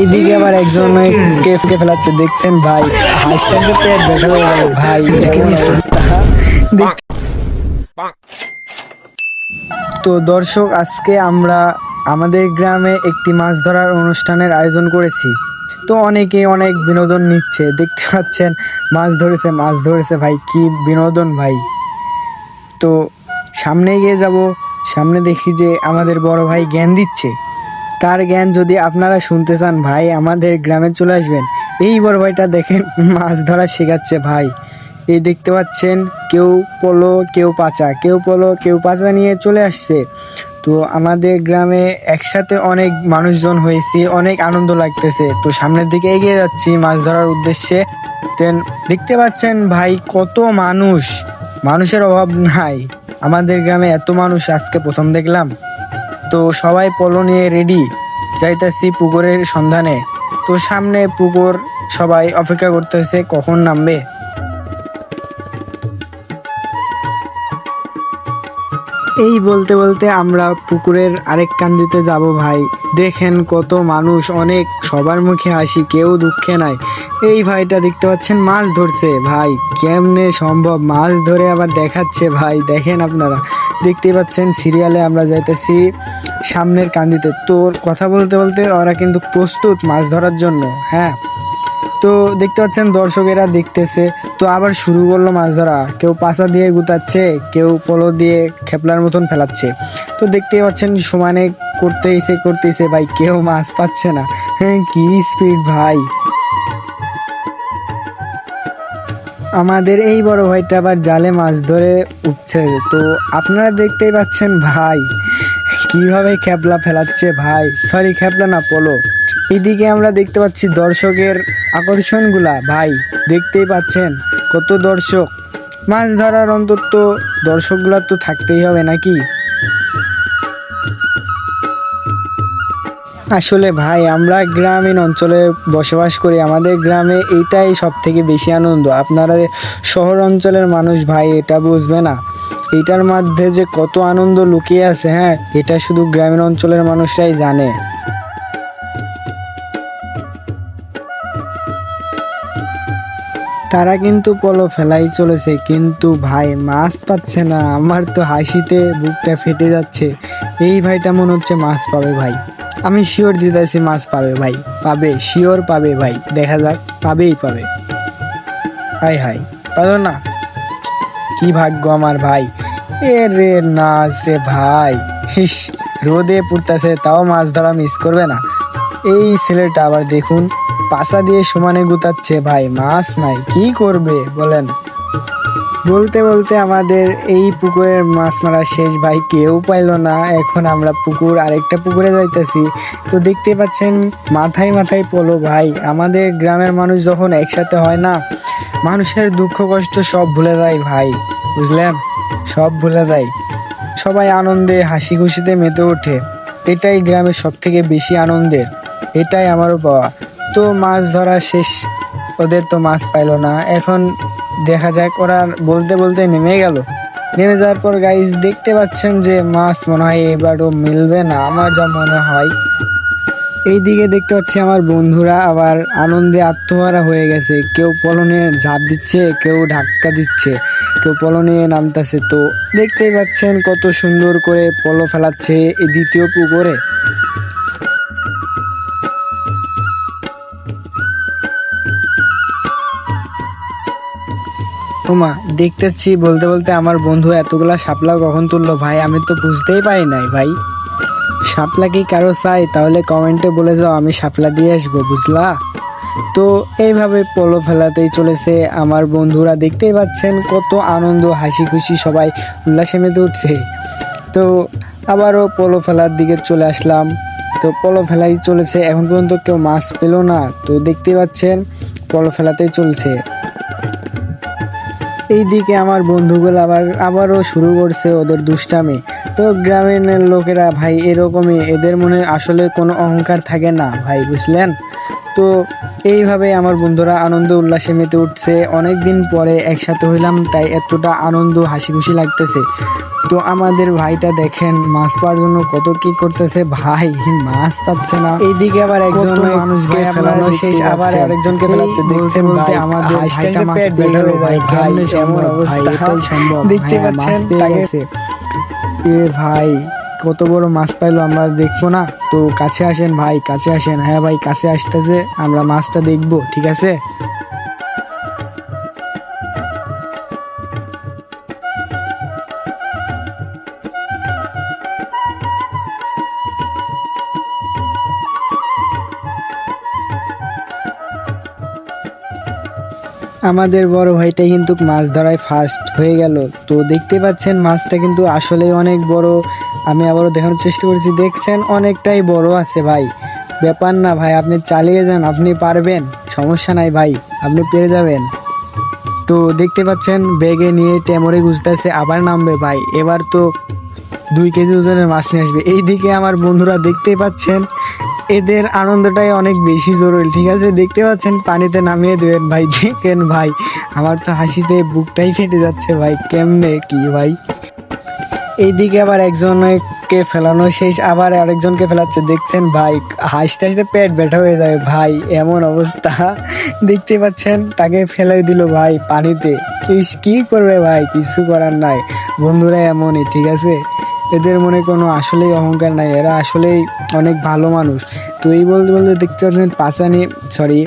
এইদিকে আবার একজন কেফকে ফেলাচ্ছে, দেখছেন ভাই? হাসটাকে পেট ব্যথা হয়ে ভাই তো দর্শক, আজকে আমরা আমাদের গ্রামে একটি মাছ ধরার অনুষ্ঠানের আয়োজন করেছি। তো অনেকে অনেক বিনোদন নিচ্ছে, দেখতে পাচ্ছেন, মাছ ধরেছে মাছ ধরেছে, ভাই, কি বিনোদন, ভাই। তো সামনে গিয়ে যাব, সামনে দেখি যে আমাদের বড় ভাই জ্ঞান দিচ্ছে। তার জ্ঞান যদি আপনারা শুনতে চান, ভাই, আমাদের গ্রামে চলে আসবেন। এই বড় ভাইটা দেখেন, মাছ ধরা শেখাচ্ছে, ভাই। এই দেখতে পাচ্ছেন, কেউ পলো, কেউ পাচা। কেউ পলো, কেউ পাচা নিয়ে চলে আসছে। তো আমাদের গ্রামে একসাথে অনেক মানুষজন হয়েছি, অনেক আনন্দ লাগতেছে। তো সামনের দিকে এগিয়ে যাচ্ছি মাছ ধরার উদ্দেশ্যে। দেন দেখতে পাচ্ছেন, ভাই, কত মানুষ। মানুষের অভাব নাই। আমাদের গ্রামে এত মানুষ, আজকে প্রথম দেখলাম। তো সবাই পলো নিয়ে রেডি যাইতাছি পুকুরের সন্ধানে। তো সামনে পুকুর সবাই অপেক্ষা করতেছে কখন নামবে। এই বলতে বলতে আমরা পুকুরের আরেক কান্দিতে যাব ভাই। দেখেন কত মানুষ, অনেক। সবার মুখে হাসি, কেউ দুঃখে নাই। এই ভাইটা দেখতে পাচ্ছেন, মাছ ধরছে। ভাই, কেমনে সম্ভব? মাছ ধরে আবার দেখাচ্ছে ভাই। দেখেন আপনারা। দেখতে পাচ্ছেন, সিরিয়ালে আমরা যাইতেছি সামনের কান্দিতে। তোর কথা বলতে বলতে ওরা কিন্তু প্রস্তুত মাছ ধরার জন্য হ্যাঁ? তো দেখতে পাচ্ছেন দর্শকেরা দেখতেছে। তো আবার শুরু করল মাছ ধরা কেউ পাশা দিয়ে গুতাচ্ছে, কেউ পলো দিয়ে খেপলার মতন ফেলাচ্ছে। তো দেখতে পাচ্ছেন সমানে করতেইছে করতেইছে। ভাই, কেউ মাছ পাচ্ছে না। হ্যাঁ কি স্পিড ভাই। আমাদের এই বড় ভাইটা আবার জালে মাছ ধরে উঠছে। তো আপনারা দেখতেই পাচ্ছেন ভাই, কীভাবে খেপলা ফেলাচ্ছে ভাই। সরি খেপলা না, পলো। এদিকে আমরা দেখতে পাচ্ছি দর্শকের আকর্ষণগুলা। ভাই, দেখতেই পাচ্ছেন কত দর্শক। মাছ ধরার অন্তত দর্শকগুলা তো থাকতেই হবে নাকি? আসলে ভাই, আমরা গ্রামীণ অঞ্চলে বসবাস করি। আমাদের গ্রামে এটাই সব থেকে বেশি আনন্দ। আপনারা শহর অঞ্চলের মানুষ, ভাই, এটা বুঝবে না। এটার মধ্যে যে কত আনন্দ লুকিয়ে আছে হ্যাঁ এটা শুধু গ্রামীণ অঞ্চলের মানুষরাই জানে। তারা কিন্তু পলো ফেলাই চলেছে, কিন্তু ভাই মাছ পাচ্ছে না। আমার তো হাসিতে বুকটা ফেটে যাচ্ছে। এই ভাইটা মনে হচ্ছে মাছ পাবে ভাই। আমি শিওর দিতেছি মাছ পাবে ভাই। পাবে শিওর পাবে ভাই। দেখা যাক, পাবেই পাবে। হাই হাই পারো না। কি ভাগ্য আমার ভাই। এ রে নাচ রে ভাই। হিস রোদে পুড়তাছে, তাও মাছ ধরা মিস করবে না। এই ছেলেটা আবার দেখুন। পাশা দিয়ে সমানে গুতাচ্ছে, ভাই, মাছ নাই, কি করবে? বলেন। বলতে বলতে আমাদের এই পুকুরের মাছ মারা শেষ, ভাই, কেউ পাইলো না, এখন আমরা পুকুর, আরেকটা পুকুরে যাইতেছি। তো দেখতে পাচ্ছেন, মাথায় মাথায় পলো, ভাই, আমাদের গ্রামের মানুষ যখন একসাথে হয় না, মানুষের দুঃখ, কষ্ট সব ভুলে যায়, ভাই। বুঝলেন? সব ভুলে যায়। সবাই আনন্দে হাসি খুশিতে মেতে ওঠে। এটাই গ্রামের সব থেকে বেশি আনন্দের। এটাই আমারও পাওয়া। তো মাছ ধরা শেষ, ওদের তো মাছ পাইলো না। এখন দেখা যাক ওরা বলতে বলতে নেমে গেল। নেমে যাওয়ার পর গাইজ দেখতে পাচ্ছেন যে মাছ মনে হয় এবারও মিলবে না, আমার যা মনে হয়। এইদিকে দেখতে পাচ্ছি আমার বন্ধুরা আবার আনন্দে আত্মহারা হয়ে গেছে। কেউ পলনে ঝাঁপ দিচ্ছে, কেউ ধাক্কা দিচ্ছে, কেউ পলনে নামতাছে। তো দেখতেই পাচ্ছেন কত সুন্দর করে পলো ফেলাচ্ছে এই দ্বিতীয় পুকুরে। ওমা দেখতেছি বলতে বলতে আমার বন্ধু এতগুলা শাপলা কখন তুললো ভাই? আমি তো বুঝতেই পারি নাই ভাই। শাপলা কি কারও চাই? তাহলে কমেন্টে বলে যাও, আমি শাপলা দিয়ে আসব, বুঝলা? তো এইভাবে পলো ফেলাতেই চলেছে। আমার বন্ধুরা দেখতেই পাচ্ছেন কত আনন্দ, হাসি খুশি, সবাই উল্লাসে মেতে উঠছে। তো আবারও পলো ফেলার দিকে চলে আসলাম। তো পলো ফেলাই চলেছে, এখন পর্যন্ত কেউ মাছ পেল না। তো দেখতেই পাচ্ছেন, পলো ফেলাতেই চলছে। এইদিকে আমার বন্ধুগুলো আবার, আবারও শুরু করছে ওদের দুষ্টামি। তো গ্রামের লোকেরা, ভাই, এরকমই। এদের মনে আসলে কোনো অহংকার থাকে না, ভাই, বুঝলেন? তো এইভাবে আমার বন্ধুরা আনন্দ উল্লাসে মেতে উঠছে। অনেক দিন পরে একসাথে হইলাম তাই এতটা আনন্দ হাসি খুশি লাগতেছে। তো আমাদের ভাইটা দেখেন মাছ পাওয়ার জন্য কত কি করতেছে। ভাই মাছ পাচ্ছে না। এইদিকে আবার একজন মানুষ ভাই ফেলানো শেষ। আবার আরেকজনকে ফেলাচ্ছে। দেখছেন ভাই আমাদের ভাইটা মাছ পেয়ে গেল। ভাই কেমনে এমন অবস্থা। এটাই সম্ভব। দেখতে পাচ্ছেন তাকে এ ভাই কত বড় মাছ পাইলো আমরা দেখব না। তো কাছে আসেন ভাই, কাছে আসেন। হ্যাঁ ভাই, কাছে আসতেছে, আমরা মাছটা দেখব, ঠিক আছে? আমাদের বড় ভাইটা কিন্তু মাছ ধরায় ফার্স্ট হয়ে গেল। তো দেখতে পাচ্ছেন মাছটা কিন্তু আসলে অনেক বড় আমি আবারও দেখানোর চেষ্টা করেছি। দেখছেন অনেকটাই বড় আছে ভাই। ব্যাপার না ভাই, আপনি চালিয়ে যান, আপনি পারবেন। সমস্যা নাই ভাই, আপনি পেরে যাবেন। তো দেখতে পাচ্ছেন, ব্যাগে নিয়ে টেমরে গুজতেছে আবার নামবে ভাই। এবার তো দুই কেজি ওজনের মাছ নিয়ে আসবে। এইদিকে আমার বন্ধুরা দেখতেই পাচ্ছেন, এদের আনন্দটাই অনেক বেশি জরুরি, ঠিক আছে? দেখতে পাচ্ছেন, পানিতে নামিয়ে দেবেন ভাই, দেখেন ভাই। আমার তো হাসিতে বুকটাই ফেটে যাচ্ছে ভাই, কেমনে কি ভাই? এইদিকে আবার একজনকে ফেলানো শেষ আবার আরেকজনকে ফেলাচ্ছে। দেখছেন ভাই হাসতে হাসতে পেট ব্যথা হয়ে যাবে ভাই এমন অবস্থা। দেখতে পাচ্ছেন তাকে ফেলে দিল ভাই পানিতে। ইস, কি করবে ভাই? কিছু করার নাই। বন্ধুরা এমনই ঠিক আছে? এদের মনে কোনো আসলেই অহংকার নাই। এরা আসলেই অনেক ভালো মানুষ। তো এই বলতে বলতে দেখতে পাচ্ছেন পাচা নিয়ে সরি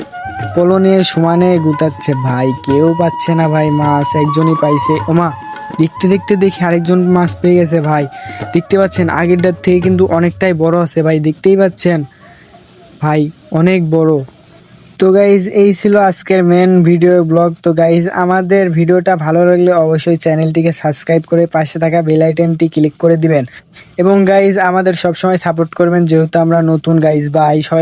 পলো নিয়ে সমানে গুতাচ্ছে। ভাই কেউ পাচ্ছে না ভাই মাছ একজনই পাইছে। ওমা দেখতে দেখতে দেখি আরেকজন মাছ পেয়ে গেছে ভাই। দেখতে পাচ্ছেন, আগেরটার থেকে কিন্তু অনেকটাই বড় আছে ভাই, দেখতেই পাচ্ছেন? ভাই, অনেক বড়। তো গাইজ এই ছিল আজকের মেন ভিডিও ব্লগ তো গাইজ আমাদের ভিডিওটা ভালো লাগলে অবশ্যই চ্যানেলটিকে সাবস্ক্রাইব করে পাশে থাকা বেল আইটেমটি ক্লিক করে দিবেন। এবং গাইজ আমাদের সবসময় সাপোর্ট করবেন, যেহেতু আমরা নতুন গাইজ ভাই সবাই